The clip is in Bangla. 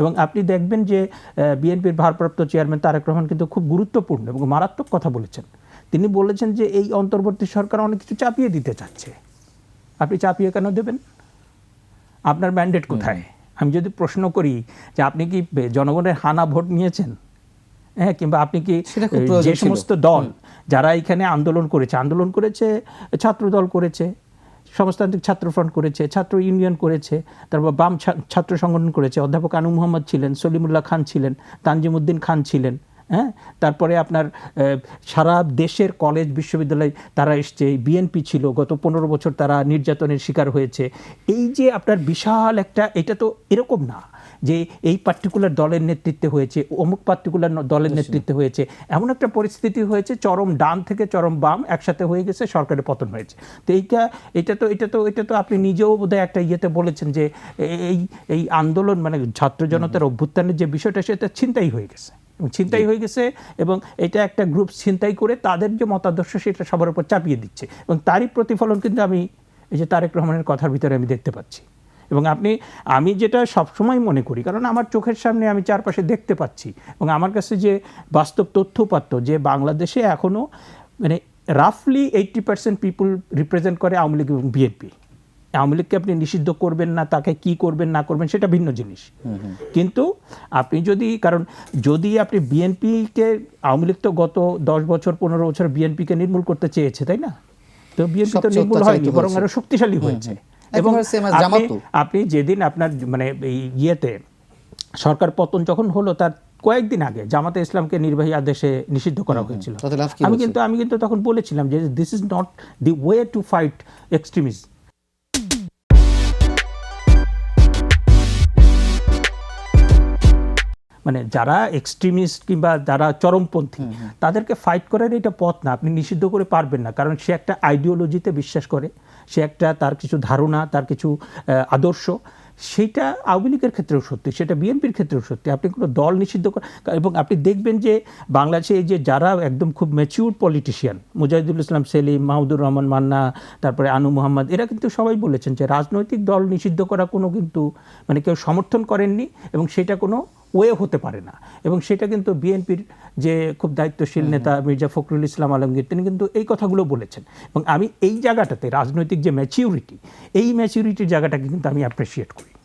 এবং আপনি দেখবেন যে বিএনপির ভারপ্রাপ্ত চেয়ারম্যান তারেক রহমান কিন্তু খুব গুরুত্বপূর্ণ এবং মারাত্মক কথা বলেছেন। তিনি বলেছেন যে এই অন্তর্বর্তী সরকার অনেক কিছু চাপিয়ে দিতে চাচ্ছে। আপনি চাপিয়ে কেন দেবেন? আপনার ম্যান্ডেট কোথায়? আমি যদি প্রশ্ন করি যে আপনি কি জনগণের হানা ভোট নিয়েছেন? হ্যাঁ কিংবা আপনি কি যে সমস্ত দল যারা এখানে আন্দোলন করেছে আন্দোলন করেছে ছাত্র দল করেছে সমাজতান্ত্রিক ছাত্র ফ্রন্ট করেছে, ছাত্র ইউনিয়ন করেছে, তারপর বাম ছাত্র সংগঠন করেছে। অধ্যাপক আনু মোহাম্মদ ছিলেন, সলিমুল্লাহ খান ছিলেন, তানজিমুদ্দিন খান ছিলেন। হ্যাঁ? তারপরে আপনার সারা দেশের কলেজ বিশ্ববিদ্যালয় তারা এসছে বিএনপি ছিল গত পনেরো বছর তারা নির্যাতনের শিকার হয়েছে। এই যে আপনার বিশাল একটা এটা তো এরকম না যে এই পার্টিকুলার দলের নেতৃত্বে হয়েছে অমুক পার্টিকুলার দলের নেতৃত্বে হয়েছে। এমন একটা পরিস্থিতি হয়েছে চরম ডান থেকে চরম বাম একসাথে হয়ে গেছে সরকারের পতন হয়েছে। তো এইটা এটা তো এটা তো এটা তো আপনি নিজেও বোধহয় একটা ইয়েতে বলেছেন যে এই এই আন্দোলন মানে ছাত্র জনতার অভ্যুত্থানের যে বিষয়টা সেটা ছিনতাই হয়ে গেছে। ছিনতাই হয়ে গেছে এবং এটা একটা গ্রুপ ছিনতাই করে তাদের যে মতাদর্শ সেটা সবার উপর চাপিয়ে দিচ্ছে এবং তারই প্রতিফলন কিন্তু আমি এই যে তারেক রহমানের কথার ভিতরে আমি দেখতে পাচ্ছি। এবং আপনি আমি যেটা সবসময় মনে করি কারণ আমার চোখের সামনে আমি চারপাশে দেখতে পাচ্ছি এবং আমার কাছে যে বাস্তব তথ্যপাত্র যে বাংলাদেশে এখনও মানে রাফলি এইট্টি পার্সেন্ট পিপুল রিপ্রেজেন্ট করে আওয়ামী লীগ এবং বিএনপি আওয়ামী লীগকে আপনি নিষিদ্ধ করবেন না তাকে কি করবেন না করবেন সেটা ভিন্ন জিনিস। কিন্তু আপনি যদি কারণ যদি আপনি বিএনপিকে আওয়ামী লীগ তো গত দশ বছর পনেরো বছর বিএনপিকে নির্মূল করতে চেয়েছে তাই না? তো বিএনপি তো নির্মূল হয়নি বরং আরও শক্তিশালী হয়েছে। এবং আপনি- যেদিন আপনার মানে ইয়েতে সরকার পতন যখন হলো তার কয়েকদিন আগে জামাতে ইসলামকে নির্বাহী আদেশে নিষিদ্ধ করা হয়েছিল। আমি কিন্তু আমি কিন্তু তখন বলেছিলাম যে this is not the way to fight extremism মানে যারা এক্সট্রিমিস্ট কিংবা যারা চরমপন্থী তাদেরকে ফাইট করার এটা পথ না। আপনি নিষিদ্ধ করে পারবেন না। কারণ সে একটা আইডিওলজিতে বিশ্বাস করে সে একটা তার কিছু ধারণা তার কিছু আদর্শ। সেটা আওয়ামী লীগের ক্ষেত্রেও সত্যি সেটা বিএনপির ক্ষেত্রেও সত্যি। আপনি কোনো দল নিষিদ্ধ কর এবং আপনি দেখবেন যে বাংলাদেশে এই যে যারা একদম খুব ম্যাচিউর পলিটিশিয়ান মুজাহিদুল ইসলাম সেলিম মাহমুদুর রহমান মান্না তারপরে আনু মোহাম্মদ এরা কিন্তু সবাই বলেছেন যে রাজনৈতিক দল নিষিদ্ধ করা কোনো কিন্তু মানে কেউ সমর্থন করেননি এবং সেটা কোনো ওয়ে হতে পারে না। এবং সেটা কিন্তু বিএনপির যে খুব দায়িত্বশীল নেতা মির্জা ফখরুল ইসলাম আলমগীর তিনি কিন্তু এই কথাগুলো বলেছেন। এবং আমি এই জায়গাটাতে রাজনৈতিক যে ম্যাচিউরিটি এই ম্যাচিউরিটির জায়গাটাকে কিন্তু আমি অ্যাপ্রিসিয়েট করি।